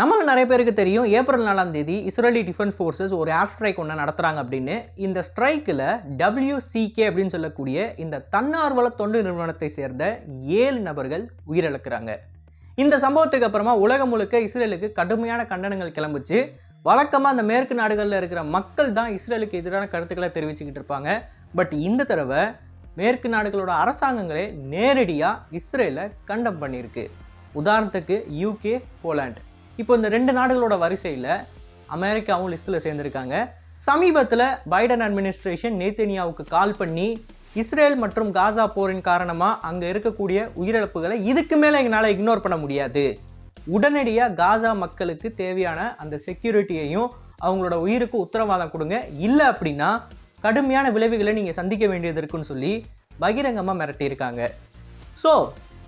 நம்மள நிறைய பேருக்கு தெரியும் ஏப்ரல் நாலாம் தேதி இஸ்ரேலி டிஃபென்ஸ் ஃபோர்ஸஸ் ஒரு ஏர் ஸ்ட்ரைக் ஒன்று நடத்துகிறாங்க அப்படின்னு. இந்த ஸ்ட்ரைக்கில் டபிள்யூசிகே அப்படின்னு சொல்லக்கூடிய இந்த தன்னார்வல தொண்டு நிறுவனத்தை சேர்ந்த ஏழு நபர்கள் உயிரிழக்கிறாங்க. இந்த சம்பவத்துக்கு அப்புறமா உலகம் முழுக்க இஸ்ரேலுக்கு கடுமையான கண்டனங்கள் கிளம்புச்சு. வழக்கமாக அந்த மேற்கு நாடுகளில் இருக்கிற மக்கள் தான் இஸ்ரேலுக்கு எதிரான கருத்துக்களை தெரிவிச்சுக்கிட்டு இருப்பாங்க. பட் இந்த தடவை மேற்கு நாடுகளோட அரசாங்கங்களே நேரடியாக இஸ்ரேலை கண்டம் பண்ணியிருக்கு. உதாரணத்துக்கு யூகே போலாண்ட் இப்போ இந்த ரெண்டு நாடுகளோட வரிசையில் அமெரிக்காவும் லிஸ்ட்டில் சேர்ந்துருக்காங்க. சமீபத்தில் பைடன் அட்மினிஸ்ட்ரேஷன் நேத்தனியாவுக்கு கால் பண்ணி இஸ்ரேல் மற்றும் காசா போரின் காரணமாக அங்கே இருக்கக்கூடிய உயிரிழப்புகளை இதுக்கு மேலே எங்களால் இக்னோர் பண்ண முடியாது. உடனடியாக காசா மக்களுக்கு தேவையான அந்த செக்யூரிட்டியையும் அவங்களோட உயிருக்கு உத்தரவாதம் கொடுங்க. இல்லை அப்படின்னா கடுமையான விளைவுகளை நீங்கள் சந்திக்க வேண்டியது இருக்குன்னு சொல்லி பகிரங்கமாக மிரட்டியிருக்காங்க. ஸோ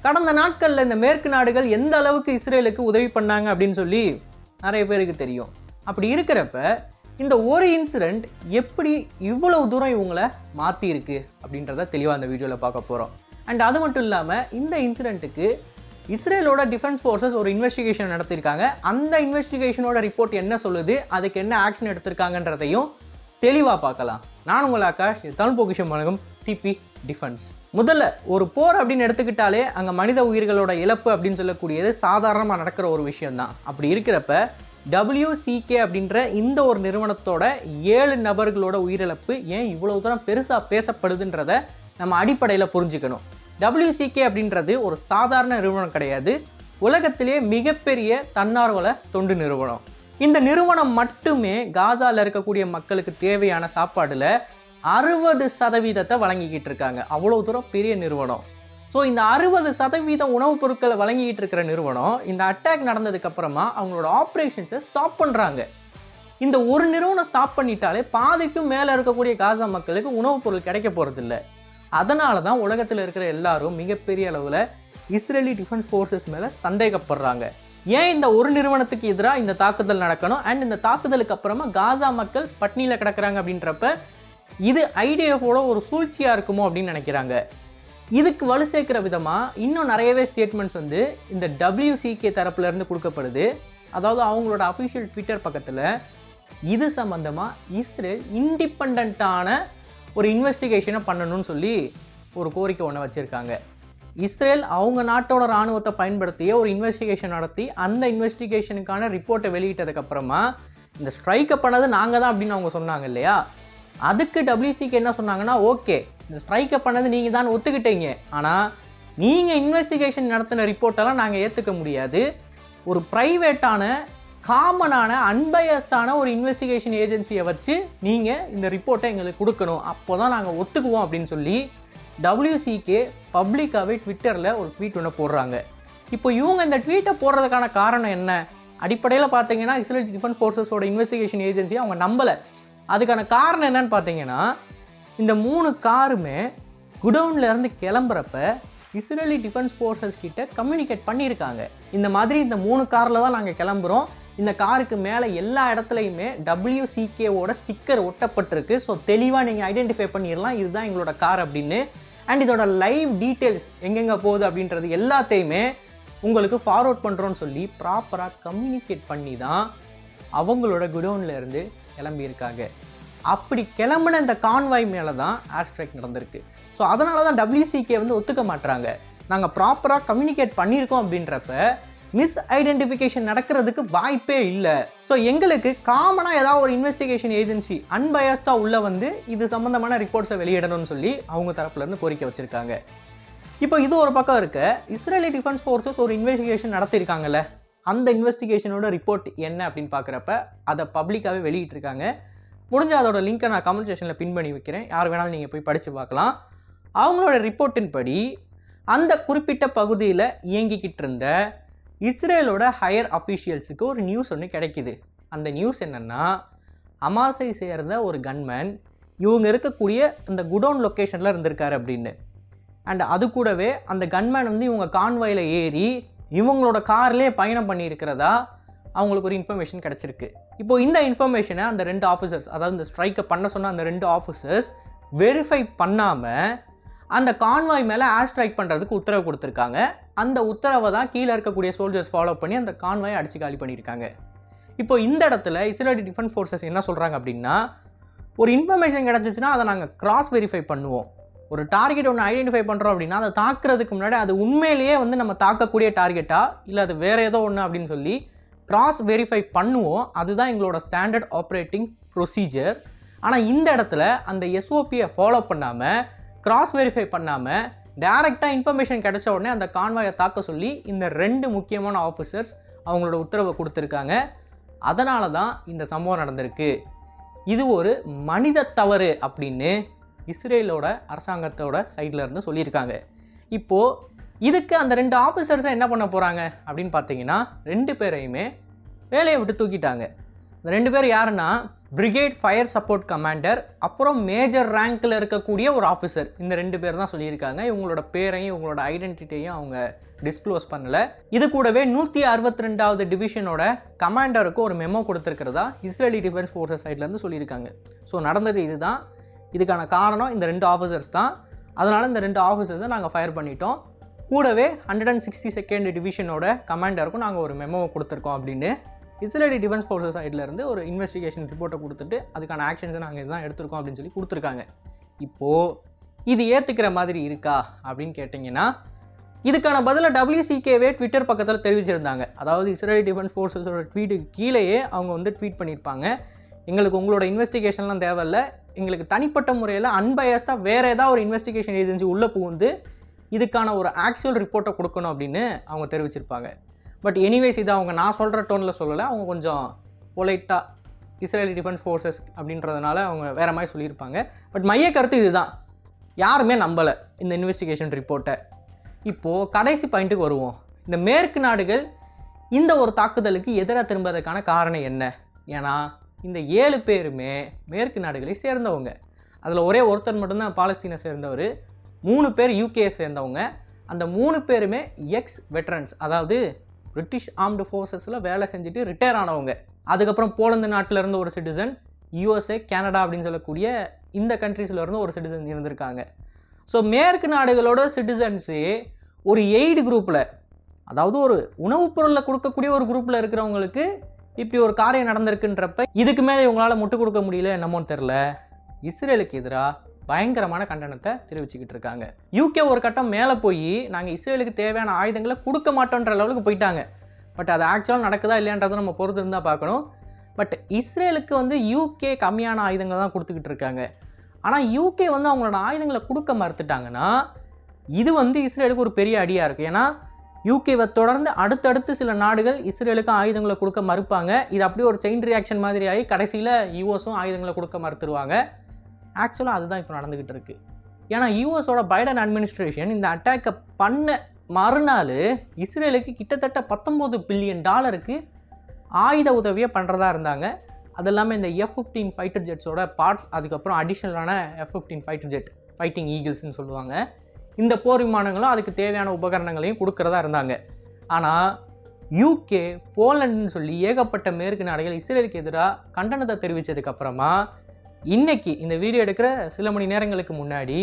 கடந்த நாட்களில் இந்த மேற்கு நாடுகள் எந்த அளவுக்கு இஸ்ரேலுக்கு உதவி பண்ணாங்க அப்படின்னு சொல்லி நிறைய பேருக்கு தெரியும். அப்படி இருக்கிறப்ப இந்த ஒரு இன்சிடெண்ட் எப்படி இவ்வளவு தூரம் இவங்களை மாற்றிருக்கு அப்படின்றத தெளிவாக அந்த வீடியோவில் பார்க்க போகிறோம் அண்ட் அது மட்டும் இல்லாமல் இந்த இன்சிடெண்ட்டுக்கு இஸ்ரேலோட டிஃபென்ஸ் ஃபோர்ஸஸ் ஒரு இன்வெஸ்டிகேஷன் நடத்தியிருக்காங்க. அந்த இன்வெஸ்டிகேஷனோட ரிப்போர்ட் என்ன சொல்லுது? அதுக்கு என்ன ஆக்ஷன் எடுத்திருக்காங்கன்றதையும் தெளிவாக பார்க்கலாம். நான் உங்கள் ஆகாஷ் தமிழ் பொக்கிஷம் வழங்கும் டிபி டிஃபென்ஸ் முதல்ல ஒரு போர் அப்படின்னு எடுத்துக்கிட்டாலே அங்கே மனித உயிர்களோட இழப்பு அப்படின்னு சொல்லக்கூடியது சாதாரணமாக நடக்கிற ஒரு விஷயம்தான். அப்படி இருக்கிறப்ப டபிள்யூசிகே அப்படின்ற இந்த ஒரு நிறுவனத்தோட ஏழு நபர்களோட உயிரிழப்பு ஏன் இவ்வளோ தூரம் பெருசாக பேசப்படுதுன்றத நம்ம அடிப்படையில் புரிஞ்சுக்கணும். டபிள்யூசிகே அப்படின்றது ஒரு சாதாரண நிறுவனம் கிடையாது. உலகத்திலேயே மிகப்பெரிய தன்னார்வல தொண்டு நிறுவனம். இந்த நிறுவனம் மட்டுமே காசாவில் இருக்கக்கூடிய மக்களுக்கு தேவையான சாப்பாடில் அறுபது சதவீதத்தை வழங்கிக்கிட்டு இருக்காங்க. அவ்வளோ தூரம் பெரிய நிறுவனம். ஸோ இந்த அறுபது சதவீதம் உணவுப் பொருட்களை வழங்கிக்கிட்டு இருக்கிற நிறுவனம் இந்த அட்டாக் நடந்ததுக்கு அப்புறமா அவங்களோட ஆப்ரேஷன்ஸை ஸ்டாப் பண்ணுறாங்க இந்த ஒரு நிறுவனம் ஸ்டாப் பண்ணிட்டாலே பாதிக்கும் மேலே இருக்கக்கூடிய காசா மக்களுக்கு உணவுப் பொருள் கிடைக்க போகிறதில்ல அதனால தான் உலகத்தில் இருக்கிற எல்லாரும் மிகப்பெரிய அளவில் இஸ்ரேலி டிஃபென்ஸ் ஃபோர்ஸஸ் மேலே சந்தேகப்படுறாங்க. ஏன் இந்த ஒரு நிறுவனத்துக்கு எதிராக இந்த தாக்குதல் நடக்கணும்? அண்ட் இந்த தாக்குதலுக்கு அப்புறமா காசா மக்கள் பட்னியில் கிடக்கிறாங்க அப்படின்றப்ப இது ஐடிஎஃபோட ஒரு சூழ்ச்சியாக இருக்குமோ அப்படின்னு நினைக்கிறாங்க. இதுக்கு வலு சேர்க்கிற விதமாக இன்னும் நிறையவே ஸ்டேட்மெண்ட்ஸ் வந்து இந்த டபிள்யூசிகே தரப்புலேருந்து கொடுக்கப்படுது. அதாவது அவங்களோட அஃபிஷியல் ட்விட்டர் பக்கத்தில் இது சம்மந்தமாக இஸ்ரேல் இண்டிபெண்ட்டான ஒரு இன்வெஸ்டிகேஷனை பண்ணணும்னு சொல்லி ஒரு கோரிக்கை ஒன்று வச்சுருக்காங்க. இஸ்ரேல் அவங்க நாட்டோட ராணுவத்தை பயன்படுத்திய ஒரு இன்வெஸ்டிகேஷன் நடத்தி அந்த இன்வெஸ்டிகேஷனுக்கான ரிப்போர்ட்டை வெளியிட்டதுக்கப்புறமா இந்த ஸ்ட்ரைக்கை பண்ணது நாங்கள் தான் அப்படின்னு அவங்க சொன்னாங்க இல்லையா? அதுக்கு டபிள்யூசிக்கு என்ன சொன்னாங்கன்னா ஓகே இந்த ஸ்ட்ரைக்கை பண்ணது நீங்கள் தான் ஒத்துக்கிட்டீங்க. ஆனால் நீங்கள் இன்வெஸ்டிகேஷன் நடத்தின ரிப்போர்ட்டெல்லாம் நாங்கள் ஏற்றுக்க முடியாது. ஒரு ப்ரைவேட்டான காமனான அன்பயஸ்டான ஒரு இன்வெஸ்டிகேஷன் ஏஜென்சியை வச்சு நீங்கள் இந்த ரிப்போர்ட்டை எங்களுக்கு கொடுக்கணும். அப்போ தான் நாங்கள் ஒத்துக்குவோம் அப்படின்னு சொல்லி டபிள்யூசிகே பப்ளிக்காகவே ட்விட்டரில் ஒரு ட்வீட் ஒன்று போடுறாங்க. இப்போ இவங்க இந்த ட்வீட்டை போடுறதுக்கான காரணம் என்ன? அடிப்படையில் பார்த்தீங்கன்னா இஸ்ரேல் டிஃபென்ஸ் ஃபோர்ஸஸோட இன்வெஸ்டிகேஷன் ஏஜென்சி அவங்க நம்பலை. அதுக்கான காரணம் என்னன்னு பார்த்தீங்கன்னா இந்த மூணு காருமே குடவுன்லேருந்து கிளம்புறப்ப இஸ்ரேலி டிஃபென்ஸ் ஃபோர்ஸஸ் கிட்ட கம்யூனிகேட் பண்ணியிருக்காங்க. இந்த மாதிரி இந்த மூணு காரில் தான் நாங்கள் கிளம்புறோம். இந்த காருக்கு மேலே எல்லா இடத்துலையுமே டபிள்யூசிகேவோட ஸ்டிக்கர் ஒட்டப்பட்டிருக்கு. ஸோ தெளிவாக நீங்கள் ஐடென்டிஃபை பண்ணிடலாம் இதுதான் எங்களோட கார் அப்படின்னு. அண்ட் இதோட லைவ் டீட்டெயில்ஸ் எங்கெங்கே போகுது அப்படின்றது எல்லாத்தையுமே உங்களுக்கு ஃபார்வர்ட் பண்ணுறோன்னு சொல்லி ப்ராப்பராக கம்யூனிகேட் பண்ணி தான் அவங்களோட குடோன்ல இருந்து கிளம்பியிருக்காங்க. அப்படி கிளம்புன இந்த கான்வாய் மேலே தான் ஏர் நடந்திருக்கு ஸோ அதனால தான் டபிள்யூசிகே வந்து ஒத்துக்க மாட்டுறாங்க நாங்கள் ப்ராப்பராக கம்யூனிகேட் பண்ணியிருக்கோம் அப்படின்றப்ப மிஸ் ஐடென்டிஃபிகேஷன் நடக்கிறதுக்கு வாய்ப்பே இல்லை. ஸோ எங்களுக்கு காமனாக ஏதாவது ஒரு இன்வெஸ்டிகேஷன் ஏஜென்சி அன்பயஸ்டாக உள்ள வந்து இது சம்மந்தமான ரிப்போர்ட்ஸை வெளியிடணும்னு சொல்லி அவங்க தரப்புலேருந்து கோரிக்கை வச்சுருக்காங்க. இப்போ இது ஒரு பக்கம் இருக்க. இஸ்ரேலி டிஃபென்ஸ் ஃபோர்ஸஸ் ஒரு இன்வெஸ்டிகேஷன் நடத்தியிருக்காங்கல்ல அந்த இன்வெஸ்டிகேஷனோட ரிப்போர்ட் என்ன அப்படின்னு பார்க்குறப்ப அதை பப்ளிக்காகவே வெளியிட்டிருக்காங்க. முடிஞ்ச அதோட லிங்க்கை நான் கமெண்ட் செஷனில் பின் பண்ணி வைக்கிறேன். யார் வேணாலும் நீங்கள் போய் படித்து பார்க்கலாம். அவங்களோட ரிப்போர்ட்டின் படி அந்த குறிப்பிட்ட பகுதியில் இயங்கிக்கிட்டு இருந்த இஸ்ரேலோட ஹையர் அஃபீஷியல்ஸுக்கு ஒரு நியூஸ் ஒன்று கிடைக்கிது. அந்த நியூஸ் என்னென்னா அமாசை சேர்ந்த ஒரு கன்மேன் இவங்க இருக்கக்கூடிய அந்த குடோன் லொக்கேஷனில் இருந்திருக்காரு அப்படின்னு. அண்ட் அது கூடவே அந்த கன்மேன் வந்து இவங்க கான்வாயில் ஏறி இவங்களோட கார்லேயே பயணம் பண்ணியிருக்கிறதா அவங்களுக்கு ஒரு இன்ஃபர்மேஷன் கிடச்சிருக்கு. இப்போ இந்த இன்ஃபர்மேஷனை அந்த ரெண்டு ஆஃபீஸர்ஸ் அதாவது இந்த ஸ்ட்ரைக்கை பண்ண சொன்ன அந்த ரெண்டு ஆஃபீஸர்ஸ் வெரிஃபை பண்ணாமல் அந்த கான்வாய் மேலே ஆஸ்ட்ரைக் ஸ்ட்ரைக் பண்ணுறதுக்கு உத்தரவு கொடுத்துருக்காங்க. அந்த உத்தரவை தான் கீழே இருக்கக்கூடிய சோல்ஜர்ஸ் ஃபாலோ பண்ணி அந்த கான்வாயை அடித்து காலி பண்ணியிருக்காங்க. இப்போ இந்த இடத்துல இஸ்ரேலி டிஃபென்ஸ் ஃபோர்ஸஸ் என்ன சொல்கிறாங்க அப்படின்னா ஒரு இன்ஃபர்மேஷன் கிடச்சிச்சுன்னா அதை நாங்கள் கிராஸ் வெரிஃபை பண்ணுவோம். ஒரு டார்கெட் ஒன்று ஐடென்டிஃபை பண்ணுறோம் அப்படின்னா அதை தாக்குறதுக்கு முன்னாடி அது உண்மையிலேயே வந்து நம்ம தாக்கக்கூடிய டார்கெட்டா இல்லை அது வேறு ஏதோ ஒன்று அப்படின்னு சொல்லி கிராஸ் வெரிஃபை பண்ணுவோம். அதுதான் எங்களோட ஸ்டாண்டர்ட் ஆப்ரேட்டிங் ப்ரொசீஜர் ஆனால் இந்த இடத்துல அந்த எஸ்ஓபியை ஃபாலோ பண்ணாமல் கிராஸ் வெரிஃபை பண்ணாமல் டேரெக்டாக இன்ஃபர்மேஷன் கிடைச்ச உடனே அந்த கான்வாயை தாக்க சொல்லி இந்த ரெண்டு முக்கியமான ஆஃபீஸர்ஸ் அவங்களோட உத்தரவை கொடுத்துருக்காங்க. அதனால தான் இந்த சம்பவம் நடந்திருக்கு. இது ஒரு மனித தவறு அப்படின்னு இஸ்ரேலோட அரசாங்கத்தோட சைடில் இருந்து சொல்லியிருக்காங்க. இப்போது இதுக்கு அந்த ரெண்டு ஆஃபீஸர்ஸை என்ன பண்ண போகிறாங்க அப்படின்னு பார்த்தீங்கன்னா ரெண்டு பேரையுமே வேலையை விட்டு தூக்கிட்டாங்க. இந்த ரெண்டு பேர் யாருன்னா பிரிகேட் ஃபயர் சப்போர்ட் கமாண்டர் அப்புறம் மேஜர் ரேங்க்கில் இருக்கக்கூடிய ஒரு ஆஃபீஸர் இந்த ரெண்டு பேர் தான் சொல்லியிருக்காங்க. இவங்களோட பேரையும் இவங்களோட ஐடென்டிட்டியையும் அவங்க டிஸ்க்ளோஸ் பண்ணல. இது கூடவே நூற்றி அறுபத்தி ரெண்டாவது டிவிஷனோட கமாண்டருக்கு ஒரு மெமோ கொடுத்துருக்கிறதா? இஸ்ரேலி டிஃபென்ஸ் ஃபோர்ஸஸ் சைட்லேருந்து சொல்லியிருக்காங்க. ஸோ நடந்தது இதுதான். இதுக்கான காரணம் இந்த ரெண்டு ஆஃபீஸர்ஸ் தான். அதனால் இந்த ரெண்டு ஆஃபீஸர்ஸை நாங்கள் ஃபயர் பண்ணிட்டோம். கூடவே ஹண்ட்ரட் அண்ட் சிக்ஸ்டி செகண்ட் டிவிஷனோட கமாண்டருக்கும் நாங்கள் ஒரு மெமோவை கொடுத்துருக்கோம் அப்படின்னு இஸ்ரேலி டிஃபென்ஸ் ஃபோர்ஸஸ் சைட்லேருந்து ஒரு இன்வெஸ்டிகேஷன் ரிப்போர்ட்டை கொடுத்துட்டு அதுக்கான ஆக்ஷன்ஸை நாங்கள் இதுதான் எடுத்திருக்கோம் அப்படின்னு சொல்லி கொடுத்துருக்காங்க. இப்போது இது ஏற்றுக்கிற மாதிரி இருக்கா அப்படின்னு கேட்டிங்கன்னா இதுக்கான பதிலை டபிள்யூசிகேவே ட்விட்டர் பக்கத்தில் தெரிவிச்சிருந்தாங்க. அதாவது இஸ்ரேலி டிஃபென்ஸ் ஃபோர்ஸஸோட ட்வீட்டுக்கு கீழேயே அவங்க வந்து ட்வீட் பண்ணியிருப்பாங்க. எங்களுக்கு உங்களோட இன்வெஸ்டிகேஷன்லாம் தேவையில்ல. எங்களுக்கு தனிப்பட்ட முறையில் அன்பயஸ்டாக வேறு ஏதாவது ஒரு இன்வெஸ்டிகேஷன் ஏஜென்சி உள்ளே புகுந்து இதுக்கான ஒரு ஆக்சுவல் ரிப்போர்ட்டை கொடுக்கணும் அப்படின்னு அவங்க தெரிவிச்சிருப்பாங்க. பட் எனிவேஸ் இது அவங்க நான் சொல்கிற டோனில் சொல்லலை. அவங்க கொஞ்சம் பொலைட்டாக இஸ்ரேலி டிஃபென்ஸ் ஃபோர்ஸஸ் அப்படின்றதுனால அவங்க வேறு மாதிரி சொல்லியிருப்பாங்க. பட் மைய கருத்து இதுதான். யாருமே நம்பலை இந்த இன்வெஸ்டிகேஷன் ரிப்போர்ட்டை இப்போது கடைசி பாயிண்ட்டுக்கு வருவோம். இந்த மேற்கு நாடுகள் இந்த ஒரு தாக்குதலுக்கு எதிராக திரும்புறதுக்கான காரணம் என்ன? ஏன்னா இந்த ஏழு பேருமே மேற்கு நாடுகளை சேர்ந்தவங்க. அதில் ஒரே ஒருத்தர் மட்டும்தான் பாலஸ்தீனை சேர்ந்தவர். மூணு பேர் யூகே சேர்ந்தவங்க. அந்த மூணு பேருமே எக்ஸ் வெட்டரன்ஸ் அதாவது பிரிட்டிஷ் ஆர்ம்டு ஃபோர்ஸஸில் வேலை செஞ்சுட்டு ரிட்டையர் ஆனவங்க. அதுக்கப்புறம் போலந்து நாட்டில் இருந்து ஒரு சிட்டிசன் யூஎஸ்ஏ கனடா அப்படின்னு சொல்லக்கூடிய இந்த கண்ட்ரீஸில் இருந்து ஒரு சிட்டிசன் இருந்திருக்காங்க. ஸோ மேற்கு நாடுகளோட சிட்டிசன்ஸு ஒரு எய்டு குரூப்பில் அதாவது ஒரு உணவுப் பொருளை கொடுக்கக்கூடிய ஒரு குரூப்பில் இருக்கிறவங்களுக்கு இப்படி ஒரு காரியம் நடந்திருக்குன்றப்ப இதுக்கு மேலே இவங்களால் முட்டு கொடுக்க முடியல என்னமோன்னு தெரில இஸ்ரேலுக்கு எதிராக பயங்கரமான கண்டனத்தை தெரிவிச்சுக்கிட்டு இருக்காங்க. யூகே ஒரு கட்டம் மேலே போய் நாங்கள் இஸ்ரேலுக்கு தேவையான ஆயுதங்களை கொடுக்க மாட்டோன்ற லெவலுக்கு போயிட்டாங்க. பட் அது ஆக்சுவலாக நடக்குதா இல்லையான்றதை நம்ம பொறுத்து இருந்தால் பார்க்கணும். பட் இஸ்ரேலுக்கு வந்து யூகே கம்மியான ஆயுதங்களை தான் கொடுத்துக்கிட்டு இருக்காங்க. ஆனால் யூகே வந்து அவங்களோட ஆயுதங்களை கொடுக்க மறுத்துட்டாங்கன்னா இது வந்து இஸ்ரேலுக்கு ஒரு பெரிய அடியாக இருக்குது ஏன்னா யூகேவை தொடர்ந்து அடுத்தடுத்து சில நாடுகள் இஸ்ரேலுக்கு ஆயுதங்களை கொடுக்க மறுப்பாங்க. இது அப்படியே ஒரு செயின் ரியாக்ஷன் மாதிரி ஆகி கடைசியில் யூஎஸும் ஆயுதங்களை கொடுக்க மறுத்துருவாங்க. ஆக்சுவலாக அதுதான் இப்போ நடந்துக்கிட்டு இருக்கு. ஏன்னா யூஎஸோட பைடன் அட்மினிஸ்ட்ரேஷன் இந்த அட்டாக்கை பண்ண மறுநாள் இஸ்ரேலுக்கு கிட்டத்தட்ட பத்தொம்போது பில்லியன் டாலருக்கு ஆயுத உதவியை பண்ணுறதா இருந்தாங்க. அது இல்லாமல் இந்த எஃப் ஃபிஃப்டீன் ஃபைட்டர் ஜெட்ஸோட பார்ட்ஸ் அதுக்கப்புறம் அடிஷ்னலான F fifteen fighter jet fighting ஈகிள்ஸ்னு சொல்லுவாங்க. இந்த போர் விமானங்களும் அதுக்கு தேவையான உபகரணங்களையும் கொடுக்குறதா இருந்தாங்க. ஆனால் யூகே போலண்டுன்னு சொல்லி ஏகப்பட்ட மேற்கு நாடுகள் இஸ்ரேலுக்கு எதிராக கண்டனத்தை தெரிவித்ததுக்கப்புறமா இன்னைக்கு இந்த வீடியோ எடுக்கிற சில மணி நேரங்களுக்கு முன்னாடி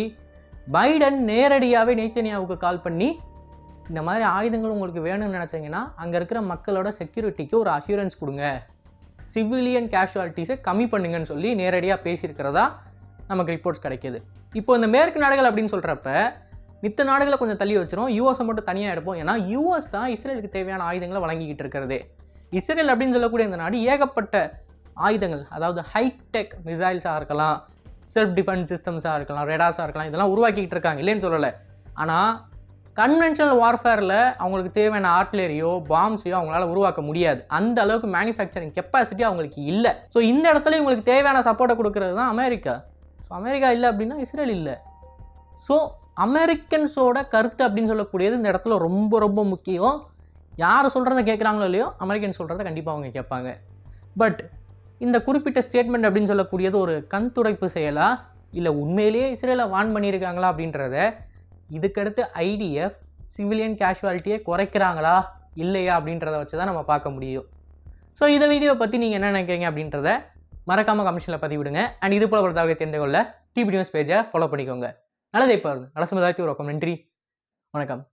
பைடன் நேரடியாகவே நெய்த்தனியாவுக்கு கால் பண்ணி இந்த மாதிரி ஆயுதங்கள் உங்களுக்கு வேணும்னு நினச்சிங்கன்னா அங்கே இருக்கிற மக்களோட செக்யூரிட்டிக்கு ஒரு அஷூரன்ஸ் கொடுங்க. சிவிலியன் கேஷுவாலிட்டிஸை கம்மி பண்ணுங்கன்னு சொல்லி நேரடியாக பேசியிருக்கிறதா நமக்கு ரிப்போர்ட்ஸ் கிடைக்கிது. இப்போ இந்த மேற்கு நாடுகள் அப்படின்னு சொல்கிறப்ப மித்த நாடுகளை கொஞ்சம் தள்ளி வச்சிரும். யூஎஸை மட்டும் தனியாக எடுப்போம். ஏன்னா யூஎஸ் தான் இஸ்ரேலுக்கு தேவையான ஆயுதங்களை வழங்கிக்கிட்டு இருக்கிறது. இஸ்ரேல் அப்படின்னு சொல்லக்கூடிய இந்த நாடு ஏகப்பட்ட ஆயுதங்கள் அதாவது ஹைடெக் மிசைல்ஸாக இருக்கலாம் செல்ஃப் டிஃபென்ஸ் சிஸ்டம்ஸாக இருக்கலாம் ரெடாஸாக இருக்கலாம் இதெல்லாம் உருவாக்கிட்டு இருக்காங்க. இல்லைன்னு சொல்லலை. ஆனால் கன்வென்ஷனல் வார்ஃபேரில் அவங்களுக்கு தேவையான ஆர்ட்லரியோ பாம்ஸையோ அவங்களால உருவாக்க முடியாது. அந்த அளவுக்கு மேனுஃபேக்சரிங் கெப்பாசிட்டி அவங்களுக்கு இல்லை. ஸோ இந்த இடத்துல இவங்களுக்கு தேவையான சப்போர்ட்டை கொடுக்கறது தான் அமெரிக்கா. ஸோ அமெரிக்கா இல்லை அப்படின்னா இஸ்ரேல் இல்லை. ஸோ அமெரிக்கன்ஸோட கருத்து அப்படின்னு சொல்லக்கூடியது இந்த இடத்துல ரொம்ப ரொம்ப முக்கியம். யார் சொல்கிறத கேட்குறாங்களோ இல்லையோ அமெரிக்கன் சொல்கிறத கண்டிப்பாக அவங்க கேட்பாங்க. பட் இந்த குறிப்பிட்ட ஸ்டேட்மெண்ட் அப்படின்னு சொல்லக்கூடியது ஒரு கண் துடைப்பு செயலா? இல்லை உண்மையிலேயே இஸ்ரேலை வான் பண்ணியிருக்காங்களா அப்படின்றத? இதுக்கடுத்து ஐடிஎஃப் சிவிலியன் கேஷுவாலிட்டியை குறைக்கிறாங்களா? இல்லையா அப்படின்றத வச்சு தான் நம்ம பார்க்க முடியும். ஸோ இந்த வீடியோவை பற்றி நீங்கள் என்ன நினைக்கிறீங்க அப்படின்றத மறக்காமல் கமிஷனில் பதிவிடுங்க. அண்ட் இது போல் ஒரு தகவலை தெரிந்து கொள்ள டிபி நியூஸ் பேஜை ஃபாலோ பண்ணிக்கோங்க. நல்லதை பாருங்க. நல்ல சமுதாயத்தை உருவாக்கும் நன்றி. வணக்கம்.